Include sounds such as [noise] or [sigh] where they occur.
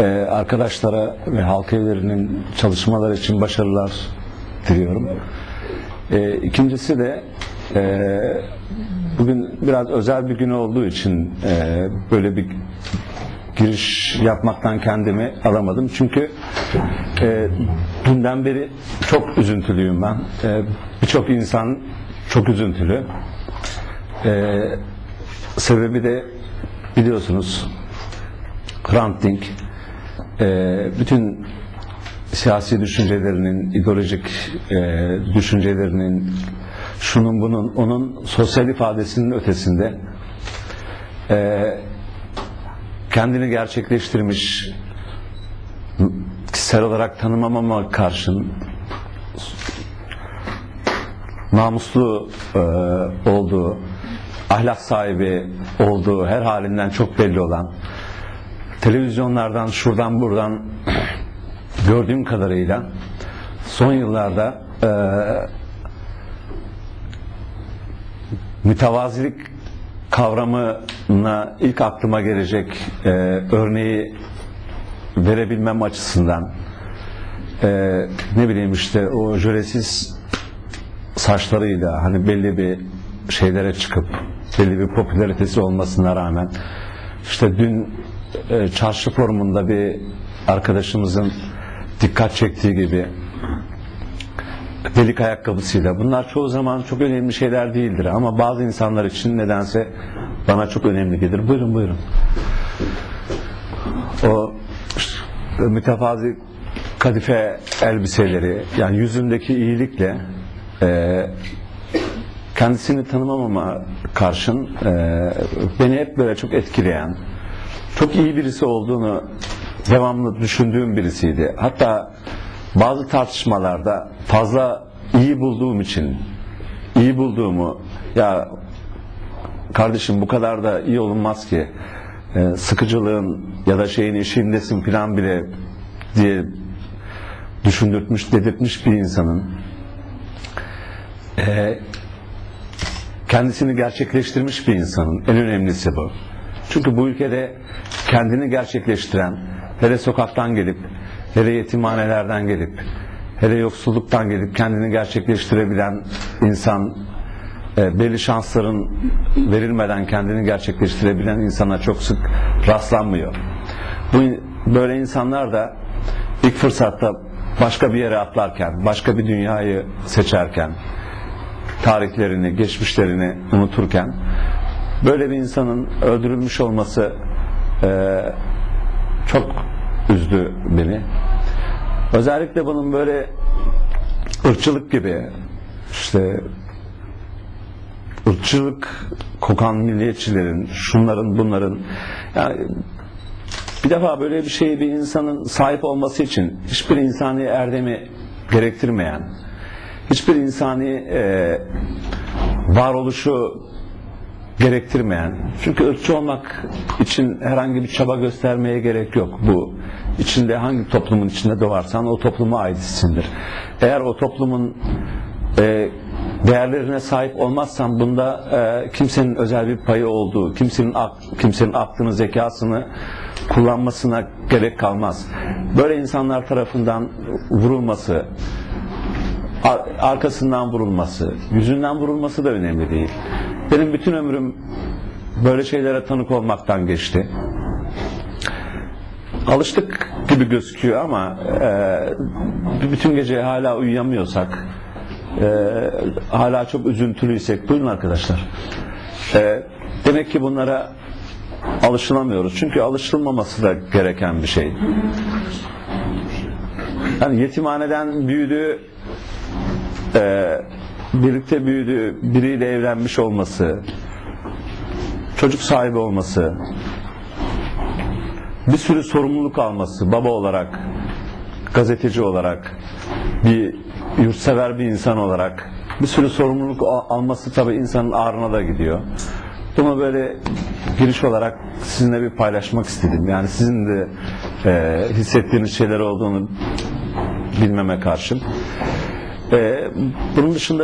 e, arkadaşlara ve halk evlerinin çalışmaları için başarılar diliyorum. E, ikincisi de e, bugün biraz özel bir gün olduğu için e, böyle bir giriş yapmaktan kendimi alamadım. Çünkü e, dünden beri çok üzüntülüyüm ben. E, Birçok insan çok üzüntülü. E, sebebi de biliyorsunuz Hrant Dink e, bütün siyasi düşüncelerinin, ideolojik e, düşüncelerinin, şunun bunun, onun sosyal ifadesinin ötesinde e, kendini gerçekleştirmiş, kişisel olarak tanımamama karşın namuslu e, olduğu, ahlak sahibi olduğu, her halinden çok belli olan, televizyonlardan şuradan buradan [clears throat] gördüğüm kadarıyla son yıllarda e, mütevazilik kavramına ilk aklıma gelecek e, örneği verebilmem açısından e, ne bileyim işte o jölesiz saçlarıyla hani belli bir şeylere çıkıp belli bir popülaritesi olmasına rağmen işte dün e, çarşı forumunda bir arkadaşımızın dikkat çektiği gibi delik ayakkabısıyla bunlar çoğu zaman çok önemli şeyler değildir ama bazı insanlar için nedense bana çok önemli gelir. Buyurun buyurun. O işte, mütevazi kadife elbiseleri yani yüzündeki iyilikle e, kendisini tanımamama karşın e, beni hep böyle çok etkileyen çok iyi birisi olduğunu devamlı düşündüğüm birisiydi. Hatta bazı tartışmalarda fazla iyi bulduğum için iyi bulduğumu ya kardeşim bu kadar da iyi olunmaz ki e, sıkıcılığın ya da şeyin işindesin falan bile diye düşündürtmüş, dedirtmiş bir insanın e, kendisini gerçekleştirmiş bir insanın en önemlisi bu. Çünkü bu ülkede kendini gerçekleştiren, hele sokaktan gelip, hele yetimhanelerden gelip, hele yoksulluktan gelip kendini gerçekleştirebilen insan, e, belli şansların verilmeden kendini gerçekleştirebilen insana çok sık rastlanmıyor. Bu böyle insanlar da ilk fırsatta başka bir yere atlarken, başka bir dünyayı seçerken, tarihlerini, geçmişlerini unuturken böyle bir insanın öldürülmüş olması e, çok üzdü beni. Özellikle bunun böyle ırkçılık gibi işte ırkçılık kokan milliyetçilerin, şunların bunların yani bir defa böyle bir şeye bir insanın sahip olması için hiçbir insani erdemi gerektirmeyen, hiçbir insani e, varoluşu gerektirmeyen. Çünkü ırkçı olmak için herhangi bir çaba göstermeye gerek yok. Bu içinde hangi toplumun içinde doğarsan o topluma aitsindir. Eğer o toplumun e, değerlerine sahip olmazsan bunda e, kimsenin özel bir payı olduğu, kimsenin ak, kimsenin aklını, zekasını kullanmasına gerek kalmaz. Böyle insanlar tarafından vurulması, ar- arkasından vurulması, yüzünden vurulması da önemli değil. Benim bütün ömrüm böyle şeylere tanık olmaktan geçti. Alıştık gibi gözüküyor ama e, bütün gece hala uyuyamıyorsak, e, hala çok üzüntülüysek, buyurun arkadaşlar. E, demek ki bunlara alışılamıyoruz. Çünkü alışılmaması da gereken bir şey. Yani yetimhaneden büyüdü, e, birlikte büyüdü, biriyle evlenmiş olması, çocuk sahibi olması, bir sürü sorumluluk alması, baba olarak, gazeteci olarak, bir yurtsever bir insan olarak bir sürü sorumluluk al- alması tabii insanın ağrına da gidiyor. Bunu böyle giriş olarak sizinle bir paylaşmak istedim. Yani sizin de e, hissettiğiniz şeyler olduğunu bilmeme karşın. E, bunun dışında